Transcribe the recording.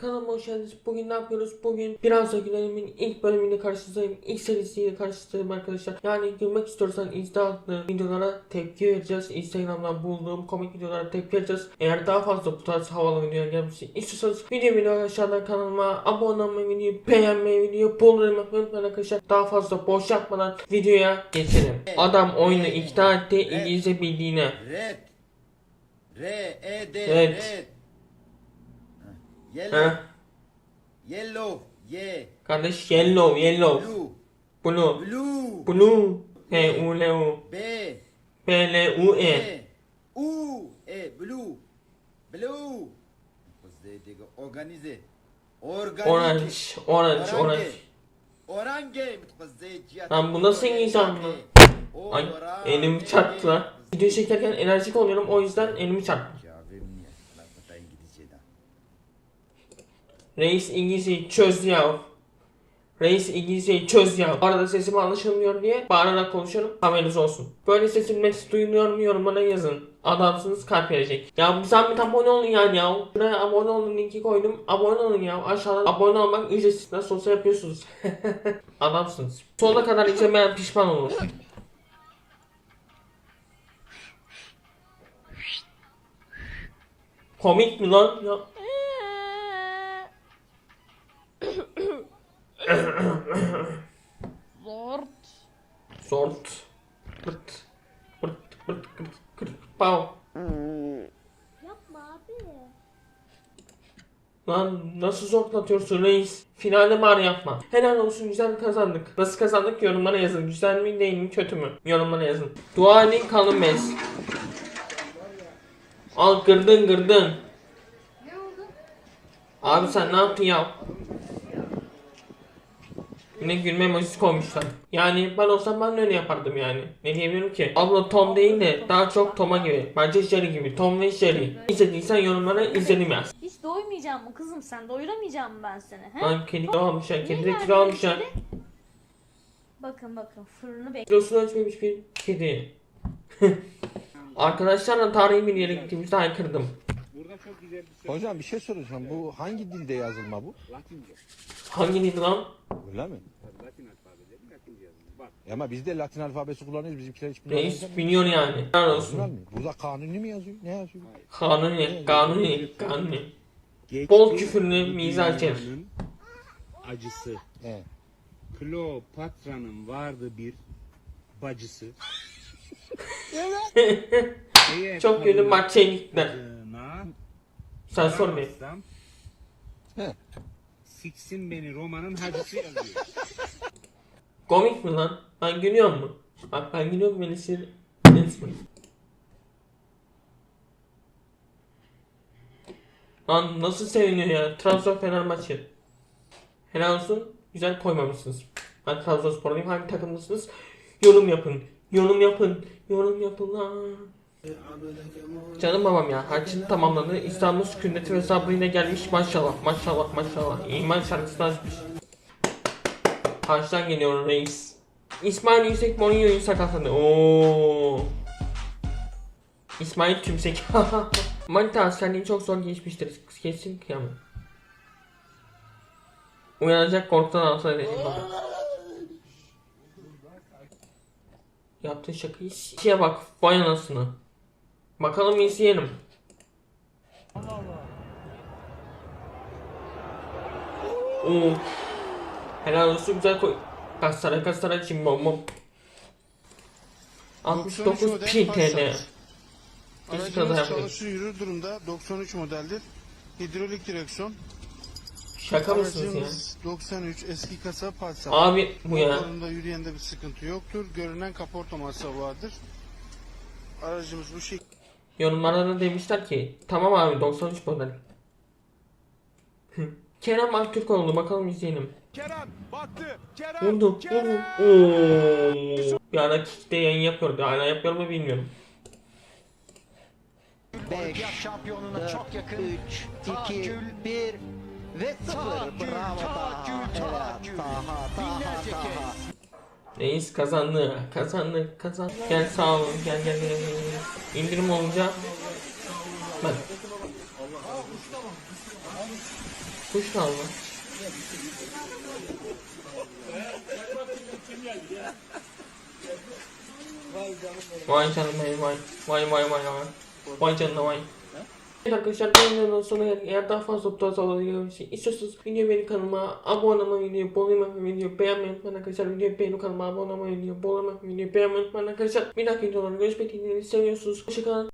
kanalıma hoş geldiniz. Bugün ne yapıyoruz? Bugün biraz da günerimin ilk bölümüyle karşınızdayım. İlk serisiyle karşınızdayım arkadaşlar. Yani gülmek istiyorsan izle adlı videolara tepki vereceğiz. Instagram'dan bulduğum komik videolara tepki vereceğiz. Eğer daha fazla bu tarz havalı videolar gelmesi istiyorsanız video video aşağıdan kanalıma abone olmayı, videoyu beğenmeyi, videoyu yapmayı unutmayın arkadaşlar. Daha fazla boş yapmadan videoya geçelim. Adam oyunu ikna etti İngilizce bildiğine. Red. E D Red. red. Yellow. Heh. Yellow. Y. Kardeş yellow, yellow. Blue. Blue. Blue. Blue. H U L U. B. B L U E. U. E. Blue. Blue. Organize. Organize. Orange. Orange. Orange. Orange. Lan bu nasıl İngilizce anlamı? Ay elim çarptı lan. Video çekerken enerjik oluyorum o yüzden elimi çarptı. Cevabım niye? Lan bu da İngilizce'den. Reis İngilizceyi çöz ya. Reis İngilizceyi çöz ya. Arada sesim anlaşılmıyor diye bağırarak konuşuyorum. Haberiniz olsun. Böyle sesim net duyuluyor mu yorumlara yazın. Adamsınız kalp verecek. Ya bir zahmet abone olun yani ya. Buraya abone olun linki koydum. Abone olun ya. Aşağıdan abone olmak ücretsiz. Nasıl olsa yapıyorsunuz. Adamsınız. Sonuna kadar izlemeyen pişman olur. Komik mi lan? Ya. Zor. Sort. Pırt. Pırt pırt pırt pırt. Pav. Yapma abi. Lan nasıl zorlatıyorsun reis? Finalde bari yapma. Helal olsun güzel kazandık. Nasıl kazandık yorumlara yazın. Güzel mi değil mi kötü mü? Yorumlara yazın. Dua edin kalın bez. Al gırdın gırdın. Ne oldu? Abi sen ne yaptın ya? Yine gülme emojisi koymuşlar. Yani ben olsam ben de öyle yapardım yani. Ne diyebilirim ki? Abla Tom değil de daha çok Tom'a gibi. Bence Jerry gibi. Tom ve Jerry. İzlediysen yorumlara izledim yaz. Hiç doymayacağım mı kızım sen? Doyuramayacağım mı ben seni? He? Lan kedi kilo almışlar. Niye Kedi de kilo almışlar. içeri? Bakın bakın fırını bek. Kilosunu ölçmemiş bir kedi. Arkadaşlarla tarihi bir yere gittiğimizde haykırdım. Burada çok güzel bir söz Hocam bir şey soracağım. Bu hangi dilde yazılma bu? Latince. Hangi dil lan? Öyle mi? Latin alfabeleri Latince yazılır. Bak E Ama biz de Latin alfabesi kullanıyoruz. Bizimkiler hiç bilmiyor. Reis biliyor yani. Helal olsun. Burada kanuni mi yazıyor? Ne yazıyor? Kanuni, kanuni, kanuni. geçti Bol küfürlü bu mizaç herif. dünyanın acısı. He. Kleopatra'nın vardı bir bacısı. Eğer Çok şey gitti. bacına Sen sor bir. varamazsam, He. Siksin beni romanın hacısı yazıyor. Komik mi lan? Ben gülüyor mu? Bak ben gülüyorum beni sinir. Etme. Lan nasıl seviniyor ya? Trabzon Fener maçı. Helal olsun. Güzel koymamışsınız. Ben Trabzonsporluyum. Hangi takımlısınız? Yorum yapın. Yorum yapın. Yorum yapın lan. Canım babam ya. Harcını tamamladı. İstanbul sükuneti ve sabrıyla gelmiş maşallah. Maşallah maşallah. İman şarkısını açmış. Karşıdan geliyor reis. İsmail Yüksek Mourinho'yu sakatladı. Oo. İsmail Tümsek. Manita askerliği çok zor geçmiştir. Kesin kıyamam. Uyanacak korkudan alsa edecek baba. Yaptığı şakayı şişeye bak. Vay anasını. Bakalım izleyelim. Oo. Helal olsun güzel koy. Kaslara kaslara çim bom bom. 69 pin TL. Keşke kaza çalışır yürür durumda 93 modeldir. Hidrolik direksiyon. Şaka mısınız ya? Aracımız 93 eski kasa Pulsar. Abi bu ya. Motorunda yürüyende bir sıkıntı yoktur. Görünen kaporta masrafı vardır. Aracımız bu şekilde. Yorumlarda da demişler ki tamam abi 93 model. Kerem Aktürkoğlu bakalım izleyelim. Kerem baktı. Kerem. Vurdu vurdu. Oo. Bir ara Kick'te yayın yapıyordu. Hala yapıyor mu bilmiyorum. 5, şampiyonuna çok yakın 3, 2, 1 ve 0. Bravo Taha. Evet, Taha, Taha, Taha. Reis kazandı. Kazandı. Kazandı. Gel sağ olun. Gel gel gel. gel. İndirim olunca. Bak. Kuş kaldı. Vay canım benim vay. Vay vay vay vay. Vay canına vay. Evet arkadaşlar bu videonun sonuna geldik. Eğer daha fazla bu tarz videoları istiyorsanız videoyu benim kanalıma abone olmayı, videoyu beğenmeyi, videoyu beğenmeyi unutmayın arkadaşlar. Videoyu beğenip kanalıma abone olmayı, videoyu beğenmeyi, videoyu beğenmeyi unutmayın arkadaşlar. Bir dahaki videolarda görüşmek dileğiyle seviyorsunuz. Hoşçakalın.